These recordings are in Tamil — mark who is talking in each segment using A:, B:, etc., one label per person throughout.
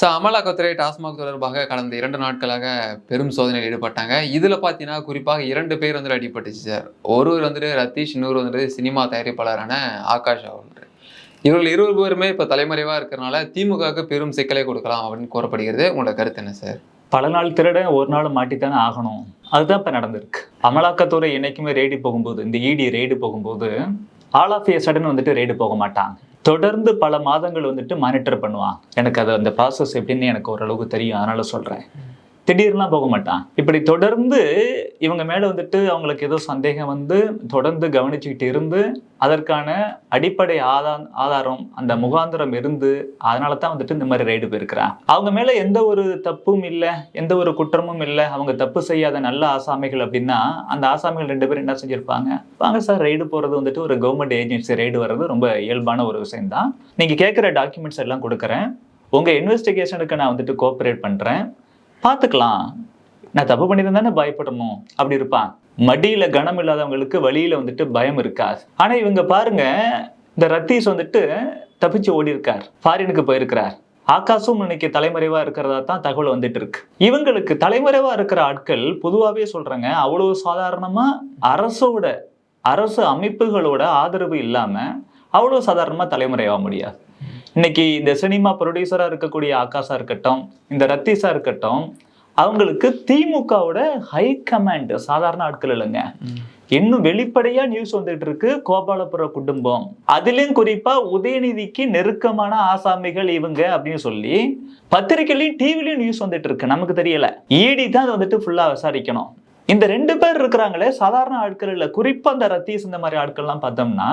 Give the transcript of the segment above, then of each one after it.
A: ஸோ அமலாக்கத்துறை டாஸ்மாக் தொடர்பாக கடந்த இரண்டு நாட்களாக பெரும் சோதனையில் ஈடுபட்டாங்க. இதில் பார்த்தீங்கன்னா குறிப்பாக இரண்டு பேர் வந்துட்டு அடிபட்டுச்சு சார். ஒருவர் வந்துட்டு ரத்தீஷ் இன்னொரு வந்துட்டு சினிமா தயாரிப்பாளரான ஆகாஷ் அவர் இவர்கள் இருவர் பேருமே இப்போ தலைமறைவாக இருக்கிறனால திமுகவுக்கு பெரும் சிக்கலை கொடுக்கலாம் அப்படின்னு கூறப்படுகிறது. உங்களோட கருத்து என்ன சார்?
B: பல நாள் திருடன் ஒரு நாள் மாட்டித்தானே ஆகணும். அதுதான் இப்போ நடந்திருக்கு. அமலாக்கத்துறை என்றைக்குமே ரெய்டு போகும்போது இந்த இடி ரெய்டு போகும்போது ஆல் ஆஃப் ஏ சடன் வந்துட்டு ரெய்டு போக மாட்டாங்க. தொடர்ந்து பல மாதங்கள் வந்துட்டு மானிட்டர் பண்ணுவான். எனக்கு அது அந்த ப்ராசஸ் எப்படின்னு எனக்கு ஓரளவுக்கு தெரியும். அதனால சொல்கிறேன் திடீர்லாம் போக மாட்டான். இப்படி தொடர்ந்து இவங்க மேலே வந்துட்டு அவங்களுக்கு ஏதோ சந்தேகம் வந்து தொடர்ந்து கவனிச்சுக்கிட்டு இருந்து அதற்கான அடிப்படை ஆதா ஆதாரம் அந்த முகாந்திரம் இருந்து அதனால தான் வந்துட்டு இந்த மாதிரி ரைடு போயிருக்கிறான் அவங்க மேலே எந்த ஒரு தப்பும் இல்லை எந்த ஒரு குற்றமும் இல்லை அவங்க தப்பு செய்யாத நல்ல ஆசாமிகள் அப்படின்னா அந்த ஆசாமிகள் ரெண்டு பேரும் என்ன செஞ்சிருப்பாங்க? வாங்க சார் ரைடு போகிறது வந்துட்டு ஒரு கவர்மெண்ட் ஏஜென்சி ரைடு வர்றது ரொம்ப இயல்பான ஒரு விஷயம்தான் நீங்கள் கேட்குற டாக்குமெண்ட்ஸ் எல்லாம் கொடுக்குறேன். உங்கள் இன்வெஸ்டிகேஷனுக்கு நான் வந்துட்டு கோஆப்ரேட் பண்ணுறேன் பார்த்துக்கலாம். நான் தப்பு பண்ணியிருந்தேன் தானே பயப்படணும். அப்படி இருப்பான். மடியில கனம் இல்லாதவங்களுக்கு வழியில வந்துட்டு பயம் இருக்காது ஆனா இவங்க பாருங்க இந்த ரத்தீஷ் வந்துட்டு தப்பிச்சு ஓடி இருக்கார் ஃபாரினுக்கு போயிருக்கிறார். ஆகாசும் இன்னைக்கு தலைமறைவா இருக்கிறதா தான் தகவல் வந்துட்டு இருக்கு. இவங்களுக்கு தலைமறைவா இருக்கிற ஆட்கள் பொதுவாகவே சொல்றாங்க அவ்வளவு சாதாரணமா அரசோட அரசு அமைப்புகளோட ஆதரவு இல்லாம அவ்வளவு சாதாரணமா தலைமறைவா முடியாது. இன்னைக்கு இந்த சினிமா ப்ரொடியூசரா இருக்கக்கூடிய ஆகாஷா இருக்கட்டும் இந்த ரத்தீஷா இருக்கட்டும் அவங்களுக்கு திமுகவோட ஹை கமாண்ட் சாதாரண ஆட்கள் இல்லைங்க. இன்னும் வெளிப்படையா நியூஸ் வந்துட்டு இருக்கு கோபாலபுர குடும்பம். அதுலயும் குறிப்பா உதயநிதிக்கு நெருக்கமான ஆசாமிகள் இவங்க அப்படின்னு சொல்லி பத்திரிகையிலயும் டிவிலையும் நியூஸ் வந்துட்டு இருக்கு நமக்கு தெரியல. ஈடி தான் அதை வந்துட்டு ஃபுல்லா விசாரிக்கணும். இந்த ரெண்டு பேர் இருக்கிறாங்களே சாதாரண ஆட்கள் இல்ல. குறிப்பா இந்த ரத்தீஸ் இந்த மாதிரி ஆட்கள்லாம் பார்த்தோம்னா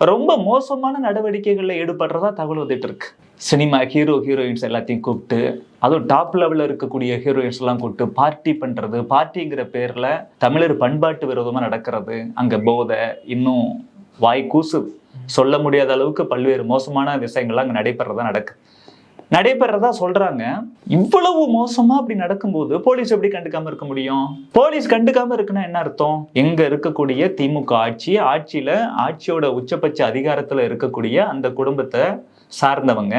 B: ரொம்ப மோசமான நடவடிக்கைகளில் ஈடுபடுறதா தகவல் வந்துட்டு இருக்கு. சினிமா ஹீரோ ஹீரோயின்ஸ் எல்லாத்தையும் கூப்பிட்டு அதுவும் டாப் லெவலில் இருக்கக்கூடிய ஹீரோயின்ஸ் எல்லாம் கூப்பிட்டு பார்ட்டி பண்றது பார்ட்டிங்கிற பேர்ல தமிழர் பண்பாட்டு விரோதமாக நடக்கிறது அங்க போதை இன்னும் வாய் கூசு. சொல்ல முடியாத அளவுக்கு பல்வேறு மோசமான விஷயங்கள்லாம் அங்கே நடைபெறதா நடக்குது நடைபெறதா சொல்றாங்க. இவ்வளவு மோசமா அப்படி நடக்கும்போது போலீஸ் எப்படி கண்டுக்காம இருக்க முடியும்? போலீஸ் கண்டுக்காம இருக்குன்னா என்ன அர்த்தம்? எங்க இருக்கக்கூடிய திமுக ஆட்சி ஆட்சியில ஆட்சியோட உச்சபட்ச அதிகாரத்துல இருக்கக்கூடிய அந்த குடும்பத்தை சார்ந்தவங்க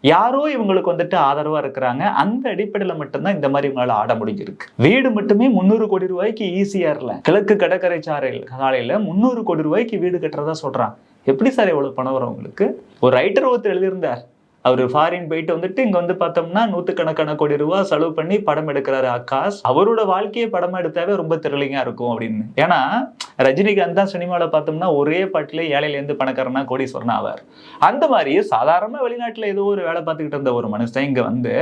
B: யாரோ இவங்களுக்கு வந்துட்டு ஆதரவா இருக்கிறாங்க. அந்த அடிப்படையில மட்டும்தான் இந்த மாதிரி இவங்களால ஆட முடிஞ்சிருக்கு. வீடு மட்டுமே முந்நூறு கோடி ரூபாய்க்கு ஈஸியார்ல கிழக்கு கடற்கரை சாலையில் சாலையில முந்நூறு கோடி ரூபாய்க்கு வீடு கட்டுறதா சொல்றான் எப்படி சார் எவ்வளவு பணம் வரும் உங்களுக்கு? ஒரு ரைட்டர் ஒருத்தர் எழுதியிருந்தார். அவர் ஃபாரின் போயிட்டு வந்துட்டு இங்க வந்து பார்த்தோம்னா நூத்துக்கணக்கான கோடி ரூபாய் செலவு பண்ணி படம் எடுக்கிறாரு ஆகாஷ். அவரோட வாழ்க்கையை படம் எடுத்தாவே ரொம்ப திரளிங்கா இருக்கும் அப்படின்னு. ஏன்னா ரஜினிகாந்த் தான் சினிமாவில் பார்த்தோம்னா ஒரே பாட்டிலே ஏழையிலேருந்து பணக்காரனா கோடீஸ்வரனா ஆவார். அந்த மாதிரி சாதாரண வெளிநாட்டில் ஏதோ ஒரு வேலை பார்த்துக்கிட்டு இருந்த ஒரு மனுஷன் இங்க வந்து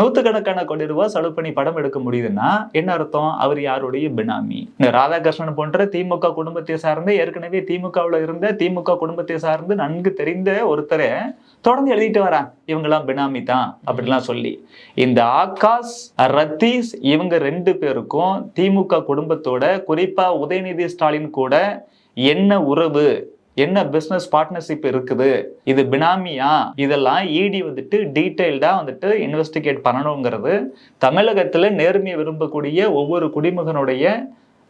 B: நூத்துக்கணக்கான கோடி ரூபாய் செலவு பண்ணி படம் எடுக்க முடியுதுன்னா என்ன அர்த்தம்? அவர் யாருடைய பினாமி? இந்த ராதாகிருஷ்ணன் போன்ற திமுக குடும்பத்தை சார்ந்து ஏற்கனவே திமுகவில் இருந்த திமுக குடும்பத்தை சார்ந்து நன்கு தெரிந்த ஒருத்தரை தொடர்ந்து எழுதிட்டு வரான் இவங்கெல்லாம் பினாமி தான் அப்படிலாம் சொல்லி. இந்த ஆகாஷ் ரத்தீஷ் இவங்க ரெண்டு பேருக்கும் திமுக குடும்பத்தோட குறிப்பா உதயநிதி ஸ்டாலின் கூட என்ன உறவு என்ன பிசினஸ் பார்ட்னர்ஷிப் இருக்குது இது பினாமியா? இதெல்லாம் இடி வந்துட்டு டீட்டெயில்டா வந்துட்டு இன்வெஸ்டிகேட் பண்ணணுங்கிறது தமிழகத்துல நேர்மையை விரும்பக்கூடிய ஒவ்வொரு குடிமகனுடைய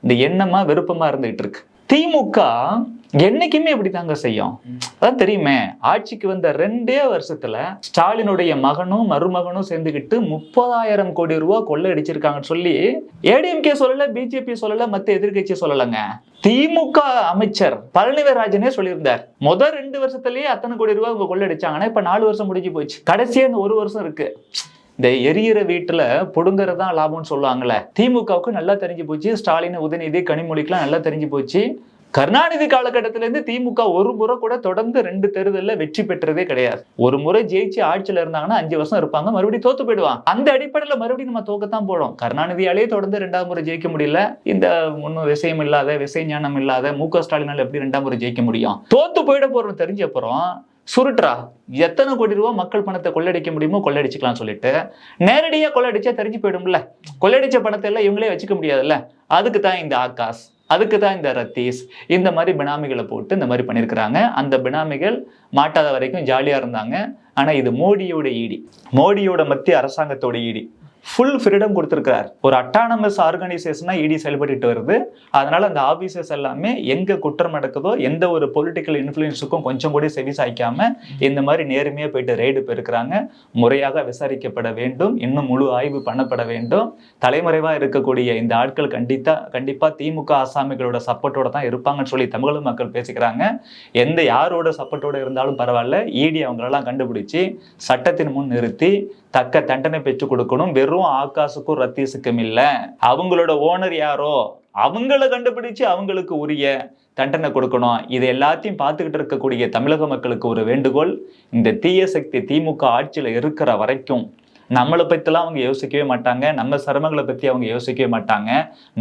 B: இந்த எண்ணமா விருப்பமா இருந்துகிட்டு இருக்கு. திமுக என்னைக்குமே இப்படி தாங்க செய்யும். அதான் தெரியுமே ஆட்சிக்கு வந்த ரெண்டே வருஷத்துல ஸ்டாலினுடைய மகனும் மருமகனும் சேர்ந்துக்கிட்டு முப்பதாயிரம் கோடி ரூபா கொள்ளை அடிச்சிருக்காங்கன்னு சொல்லி ஏடிஎம்கே சொல்லல பிஜேபி சொல்லல மத்த எதிர்கட்சி சொல்லலங்க. திமுக அமைச்சர் பழனிவராஜனே சொல்லியிருந்தார் முதல் ரெண்டு வருஷத்துலயே அத்தனை கோடி ரூபாய் அவங்க கொள்ளடிச்சாங்கன்னா இப்ப நாலு வருஷம் முடிஞ்சு போச்சு. கடைசியா இந்த ஒரு வருஷம் இருக்கு. இந்த எரியிற வீட்டுல புடுங்கிறது தான் லாபம்னு சொல்லுவாங்கல்ல. திமுகவுக்கு நல்லா தெரிஞ்சு போச்சு ஸ்டாலின் உதயநிதி கனிமொழிக்கெல்லாம் நல்லா தெரிஞ்சு போச்சு. கருணாநிதி காலகட்டத்திலேருந்து திமுக ஒரு முறை கூட தொடர்ந்து ரெண்டு தேர்தலில் வெற்றி பெற்றதே கிடையாது. ஒரு முறை ஜெயிச்சு ஆட்சியில் இருந்தாங்கன்னா அஞ்சு வருஷம் இருப்பாங்க மறுபடியும் தோத்து போயிடுவாங்க. அந்த அடிப்படையில் மறுபடியும் நம்ம தோக்கத்தான் போடும் கருணாநிதியாலே தொடர்ந்து ரெண்டாம் முறை ஜெயிக்க முடியல. இந்த ஒன்றும் விஷயம் இல்லாத விசை ஞானம் இல்லாத மு க ஸ்டாலினால் எப்படி ரெண்டாம் முறை ஜெயிக்க முடியும்? தோத்து போயிட போறோம் தெரிஞ்ச அப்புறம் சுருட்டுறா. எத்தனை கோடி ரூபா மக்கள் பணத்தை கொள்ளடிக்க முடியுமோ கொள்ளடிச்சுக்கலாம் சொல்லிட்டு நேரடியாக கொள்ளடிச்சா தெரிஞ்சு போயிடும்ல. கொள்ளடிச்ச பணத்தை எல்லாம் இவங்களே வச்சுக்க முடியாதுல்ல. அதுக்கு தான் இந்த ஆகாஷ் அதுக்கு தான் இந்த ரத்தீஸ் இந்த மாதிரி பினாமிகளை போட்டு இந்த மாதிரி பண்ணியிருக்கிறாங்க. அந்த பினாமிகள் மாட்டாத வரைக்கும் ஜாலியாக இருந்தாங்க. ஆனால் இது மோடியோட ஈடி. மோடியோட மத்திய அரசாங்கத்தோட ஈடி. ஃபுல் ஃப்ரீடம் கொடுத்துருக்கார் ஒரு அட்டானமஸ் ஆர்கனைசேஷனாக இடி செயல்பட்டு வருது. அதனால் அந்த ஆஃபீஸர்ஸ் எல்லாமே எங்கே குற்றம் நடக்குதோ எந்த ஒரு பொலிட்டிக்கல் இன்ஃப்ளூயன்ஸுக்கும் கொஞ்சம் கூட செவி சாய்க்காம இந்த மாதிரி நேர்மையாக போயிட்டு ரெய்டு பெருக்கிறாங்க. முறையாக விசாரிக்கப்பட வேண்டும். இன்னும் முழு ஆய்வு பண்ணப்பட வேண்டும். தலைமுறைவாக இருக்கக்கூடிய இந்த ஆட்கள் கண்டிப்பாக கண்டிப்பாக திமுக ஆசாமிகளோட சப்போர்ட்டோட தான் இருப்பாங்கன்னு சொல்லி தமிழக மக்கள் பேசிக்கிறாங்க. எந்த யாரோட சப்போர்ட்டோட இருந்தாலும் பரவாயில்ல. இடி அவங்களெல்லாம் கண்டுபிடிச்சி சட்டத்தின் முன் நிறுத்தி தக்க தண்டனை பெற்றுக் கொடுக்கணும். வெறும் ஆகாசுக்கும் ரத்தீஸுக்கும் இல்லை. அவங்களோட ஓனர் யாரோ அவங்கள கண்டுபிடிச்சு அவங்களுக்கு உரிய தண்டனை கொடுக்கணும். இது எல்லாத்தையும் பார்த்துக்கிட்டு இருக்கக்கூடிய தமிழக மக்களுக்கு ஒரு வேண்டுகோள். இந்த தீய சக்தி திமுக ஆட்சியில் இருக்கிற வரைக்கும் நம்மளை பற்றிலாம் அவங்க யோசிக்கவே மாட்டாங்க. நம்ம சிரமங்களை பற்றி அவங்க யோசிக்கவே மாட்டாங்க.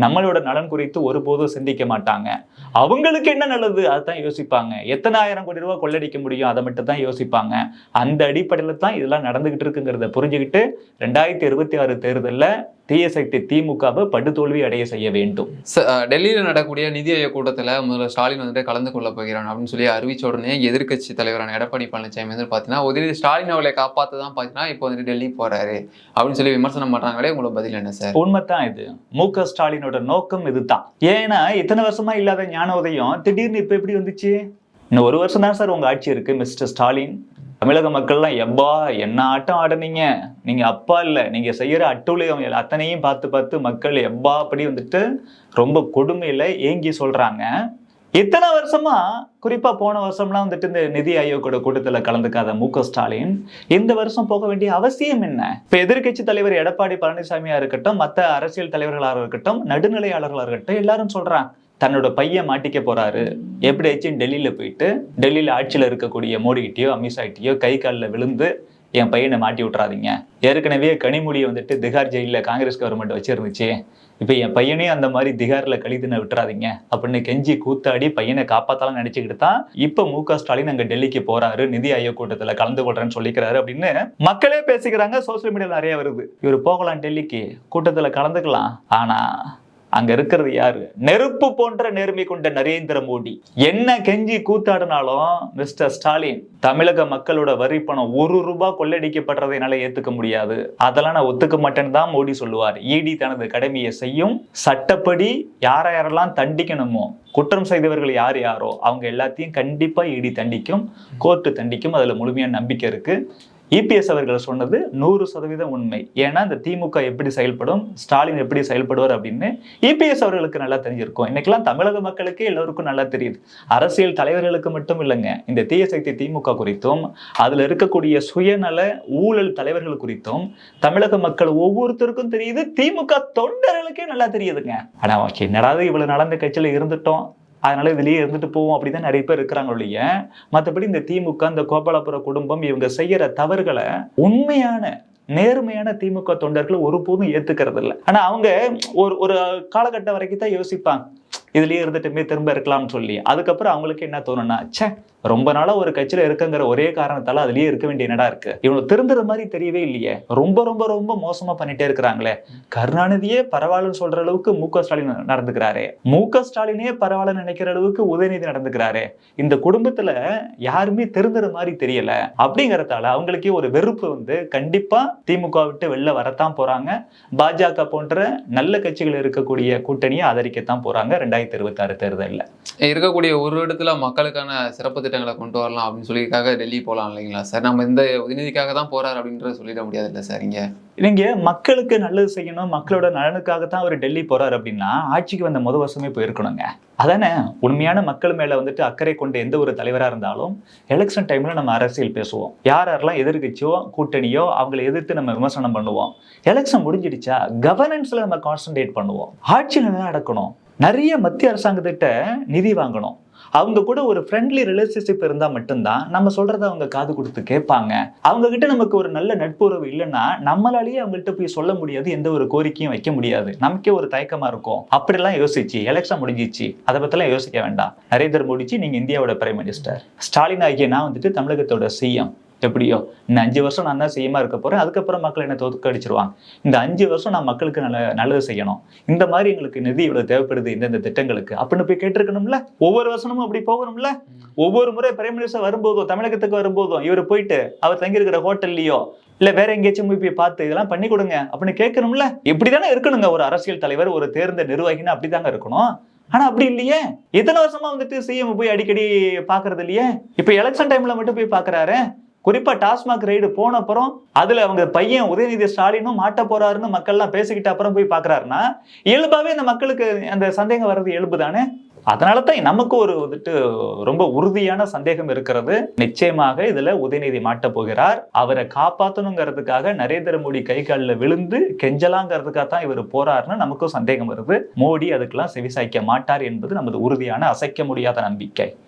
B: நம்மளோட நலன் குறித்து ஒருபோதும் சிந்திக்க மாட்டாங்க. அவங்களுக்கு என்ன நல்லது? அதுதான் யோசிப்பாங்க. எத்தனை ஆயிரம் கோடி ரூபா கொள்ளடிக்க முடியும்? அதை மட்டும் தான் யோசிப்பாங்க. அந்த அடிப்படையில் தான் இதெல்லாம் நடந்துகிட்டு இருக்குங்கிறத புரிஞ்சுக்கிட்டு ரெண்டாயிரத்தி இருபத்தி ஆறு தேர்தலில் தீய சக்தி திமுகவை படுதோல்வி அடைய செய்ய வேண்டும்.
A: டெல்லியில நடக்கக்கூடிய நிதி ஆயோக் கூட்டத்துல முதல்ல ஸ்டாலின் வந்துட்டு கலந்து கொள்ள போகிறான் அப்படின்னு சொல்லி அறிவிச்ச உடனே எதிர்க்கட்சி தலைவரான எடப்பாடி பழனிசாமி வந்து பாத்தீங்கன்னா உதயநிதி ஸ்டாலின் அவர்களை காப்பாத்த தான் பாத்தீங்கன்னா இப்போ வந்துட்டு டெல்லி போறாரு. அப்படின்னு சொல்லி விமர்சனம் பண்றாங்களே உங்களுக்கு பதில் என்ன சார்?
B: உண்மைதான் இது. மு க ஸ்டாலினோட நோக்கம் இதுதான். ஏன்னா இத்தனை வருஷமா இல்லாத ஞான உதயம் திடீர்னு இப்ப எப்படி வந்துச்சு? இன்னும் ஒரு வருஷம் தான் சார் உங்க ஆட்சி இருக்கு மிஸ்டர் ஸ்டாலின். தமிழக மக்கள்லாம் எப்பா என்ன ஆட்டம் ஆடுனீங்க? நீங்க அப்பா இல்ல. நீங்க செய்யற அட்டுழியம் அத்தனையும் பார்த்து பார்த்து மக்கள் எப்பா அப்படி வந்துட்டு ரொம்ப கொடுமையில ஏங்கி சொல்றாங்க. இத்தனை வருஷமா குறிப்பா போன வருஷம்லாம் வந்துட்டு இந்த நிதி ஆயோக்கோட கூட்டத்துல கலந்துக்காத மு க ஸ்டாலின் இந்த வருஷம் போக வேண்டிய அவசியம் என்ன? இப்ப எதிர்க்கட்சி தலைவர் எடப்பாடி பழனிசாமியா இருக்கட்டும் மத்த அரசியல் தலைவர்களாக இருக்கட்டும் நடுநிலையாளர்களாக இருக்கட்டும் எல்லாரும் சொல்றாங்க. தன்னோட பையன் மாட்டிக்க போறாரு. எப்படியாச்சும் டெல்லியில போயிட்டு டெல்லியில ஆட்சியில இருக்கக்கூடிய மோடிகிட்டயோ அமித்ஷாகிட்டயோ கை காலில் விழுந்து என் பையனை மாட்டி விட்றாதீங்க ஏற்கனவே கனிமொழியை வந்துட்டு திகார் ஜெயிலில் காங்கிரஸ் கவர்மெண்ட் வச்சிருந்துச்சு. இப்போ என் பையனையும் அந்த மாதிரி திகாரில் கழிதுன விட்டுறாதீங்க. அப்படின்னு கெஞ்சி கூத்தாடி பையனை காப்பாத்தலாம் நினைச்சுக்கிட்டு தான் இப்போ மு க ஸ்டாலின் அங்கே டெல்லிக்கு போறாரு. நிதி ஆயோக் கூட்டத்தில் கலந்து கொள்றேன்னு சொல்லிக்கிறாரு அப்படின்னு மக்களே பேசிக்கிறாங்க. சோசியல் மீடியாவில் நிறைய வருது. இவர் போகலாம் டெல்லிக்கு கூட்டத்தில் கலந்துக்கலாம். ஆனா அங்க இருக்கிறது யாரு? நெருப்பு போன்ற நேர்மை கொண்ட நரேந்திர மோடி. என்ன கெஞ்சி கூத்தாடினாலும் மிஸ்டர் ஸ்டாலின் தமிழக மக்களோட வரி பணம் ஒரு ரூபாய் கொள்ளடிக்கப்படுறதை என்னால ஏத்துக்க முடியாது. அதெல்லாம் நான் ஒத்துக்க மாட்டேன்னு தான் மோடி சொல்லுவார். இடி தனது கடமையை செய்யும். சட்டப்படி யார யாரெல்லாம் தண்டிக்கணுமோ குற்றம் செய்தவர்கள் யார் யாரோ அவங்க எல்லாத்தையும் கண்டிப்பா இடி தண்டிக்கும் கோர்ட்டு தண்டிக்கும். அதுல முழுமையான நம்பிக்கை இருக்கு. இபிஎஸ் அவர்கள் சொன்னது நூறு சதவீதம் உண்மை. ஏன்னா இந்த திமுக எப்படி செயல்படும் ஸ்டாலின் எப்படி செயல்படுவார் அப்படின்னு இபிஎஸ் அவர்களுக்கு நல்லா தெரிஞ்சிருக்கும். இன்னைக்கெல்லாம் தமிழக மக்களுக்கே எல்லோருக்கும் நல்லா தெரியுது. அரசியல் தலைவர்களுக்கு மட்டும் இல்லைங்க. இந்த தீய சக்தி திமுக குறித்தும் அதுல இருக்கக்கூடிய சுயநல ஊழல் தலைவர்கள் குறித்தும் தமிழக மக்கள் ஒவ்வொருத்தருக்கும் தெரியுது. திமுக தொண்டர்களுக்கே நல்லா தெரியுதுங்க. ஆனால் ஓகே என்னடாது இவ்வளவு நடந்த கட்சியில் இருந்துட்டோம். அதனால இதுலயே இருந்துட்டு போவோம் அப்படிதான் நிறைய பேர் இருக்கிறாங்க ஒழிய மற்றபடி இந்த திமுக இந்த கோபாலபுர குடும்பம் இவங்க செய்யற தவறுகளை உண்மையான நேர்மையான திமுக தொண்டர்கள் ஒருபோதும் ஏத்துக்கிறது இல்லை. ஆனா அவங்க ஒரு ஒரு காலகட்டம் வரைக்கும் தான் யோசிப்பாங்க. இதுலயே இருந்துட்டுமே திரும்ப இருக்கலாம்னு சொல்லி. அதுக்கப்புறம் அவங்களுக்கு என்ன தோணும்னா ச்சே ரொம்ப நாளா ஒரு கட்சியில இருக்குங்கிற ஒரே காரணத்தால அதுலயே இருக்க வேண்டிய என்னடா இருக்கு? இவங்க திருந்துற மாதிரி தெரியவே இல்லையே. ரொம்ப ரொம்ப ரொம்ப மோசமா பண்ணிட்டே இருக்கிறாங்களே. கருணாநிதியே பரவாயில்லன்னு சொல்ற அளவுக்கு மு க. ஸ்டாலின் நடந்துக்கிறாரு. மு க. ஸ்டாலினே பரவாயில்லன்னு நினைக்கிற அளவுக்கு உதயநிதி நடந்துக்கிறாரு. இந்த குடும்பத்துல யாருமே திருந்துற மாதிரி தெரியல. அப்படிங்கறதால அவங்களுக்கே ஒரு வெறுப்பு வந்து கண்டிப்பா திமுக விட்டு வெளில வரத்தான் போறாங்க. பாஜக போன்ற நல்ல கட்சிகள் இருக்கக்கூடிய கூட்டணியை ஆதரிக்கத்தான் போறாங்க ரெண்டாயிரத்தி இருபத்தி ஆறு தேர்தலில்
A: இருக்கக்கூடிய ஒரு இடத்துல மக்களுக்கான சிறப்பு திட்டங்களை கொண்டு வரலாம் அப்படின்னு சொல்லிக்காக டெல்லி போகலாம் இல்லைங்களா? சார் நம்ம இந்த உதயநிதிக்காக தான் போறாரு அப்படின்றத சொல்லிட முடியாது இல்லை சார் இங்க?
B: நீங்க மக்களுக்கு நல்லது செய்யணும் மக்களோட நலனுக்காக தான் அவர் டெல்லி போறாரு அப்படின்னா ஆட்சிக்கு வந்த முத வருஷமே போயிருக்கணுங்க. அதானே? உண்மையான மக்கள் மேல வந்துட்டு அக்கறை கொண்ட எந்த ஒரு தலைவரா இருந்தாலும் எலெக்ஷன் டைம்ல நம்ம அரசியல் பேசுவோம். யார் யாரெல்லாம் எதிர்க்கட்சியோ கூட்டணியோ அவங்களை எதிர்த்து நம்ம விமர்சனம் பண்ணுவோம். எலெக்ஷன் முடிஞ்சிடுச்சா கவர்னன்ஸ்ல நம்ம கான்சென்ட்ரேட் பண்ணுவோம். ஆட்சியில் என்ன நடக்கணும் நிறைய மத்திய அரசாங்கத்திட்ட நிதி வாங்கணும். அவங்க கூட ஒரு ஃப்ரெண்ட்லி ரிலேஷன்ஷிப் இருந்தா மட்டும்தான் நம்ம சொல்கிறத அவங்க காது கொடுத்து கேட்பாங்க. அவங்க கிட்ட நமக்கு ஒரு நல்ல நட்புறவு இல்லைன்னா நம்மளாலேயே அவங்கள்ட்ட போய் சொல்ல முடியாது எந்த ஒரு கோரிக்கையும் வைக்க முடியாது. நமக்கே ஒரு தயக்கமா இருக்கும். அப்படிலாம் யோசிச்சு எலெக்ஷன் முடிஞ்சிச்சு. அதை பற்றிலாம் யோசிக்க வேண்டாம். நரேந்திர மோடிஜி நீங்க இந்தியாவோட பிரைம் மினிஸ்டர் ஸ்டாலின் ஆகிய நான் வந்துட்டு தமிழகத்தோட சிஎம் எப்படியோ? இந்த அஞ்சு வருஷம் நான் தான் செய்யமா இருக்க போறேன் அதுக்கப்புறம் மக்கள் என்ன தோற்கடிச்சிருவாங்க. இந்த அஞ்சு வருஷம் நான் மக்களுக்கு நல்ல நல்லது செய்யணும். இந்த மாதிரி எங்களுக்கு நிதி இவ்வளவு தேவைப்படுது இந்தந்த திட்டங்களுக்கு. அப்படின்னு போய் கேட்டிருக்கணும்ல? ஒவ்வொரு வருஷமும் அப்படி போகணும்ல? ஒவ்வொரு முறை பிரைம் மினிஸ்டர் வரும்போதும் தமிழகத்துக்கு வரும்போதும் இவர் போயிட்டு அவர் தங்கியிருக்கிற ஹோட்டல்லையோ இல்ல வேற எங்கேயாச்சும் போய் போய் பார்த்து இதெல்லாம் பண்ணி கொடுங்க அப்படின்னு கேட்கணும்ல? இப்படிதானே இருக்கணுங்க. ஒரு அரசியல் தலைவர் ஒரு தேர்ந்த நிர்வாகின்னு அப்படிதாங்க இருக்கணும். ஆனா அப்படி இல்லையே. இத்தனை வருஷமா வந்துட்டு சிஎம் போய் அடிக்கடி பாக்குறது இல்லையே? இப்ப எலெக்ஷன் டைம்ல மட்டும் போய் பாக்குறாரு குறிப்பா டாஸ்மாக் ரைடு போன அப்புறம் அதுல அவங்க பையன் உதயநிதி ஸ்டாலினும் மாட்ட போறாருன்னு மக்கள்லாம் பேசிக்கிட்ட அப்புறம் போய் பாக்குறாருன்னா இயல்பாவே இந்த மக்களுக்கு அந்த சந்தேகம் வர்றது இயல்பு தானே அதனால தான் நமக்கு ஒரு வந்துட்டு ரொம்ப உறுதியான சந்தேகம் இருக்கிறது. நிச்சயமாக இதுல உதயநிதி மாட்ட போகிறார். அவரை காப்பாற்றணுங்கிறதுக்காக நரேந்திர மோடி கை காலில் விழுந்து கெஞ்சலாங்கிறதுக்காக தான் இவர் போறாருன்னு நமக்கும் சந்தேகம் வருது. மோடி அதுக்கெல்லாம் செவிசாய்க்க மாட்டார் என்பது நமது உறுதியான அசைக்க முடியாத நம்பிக்கை.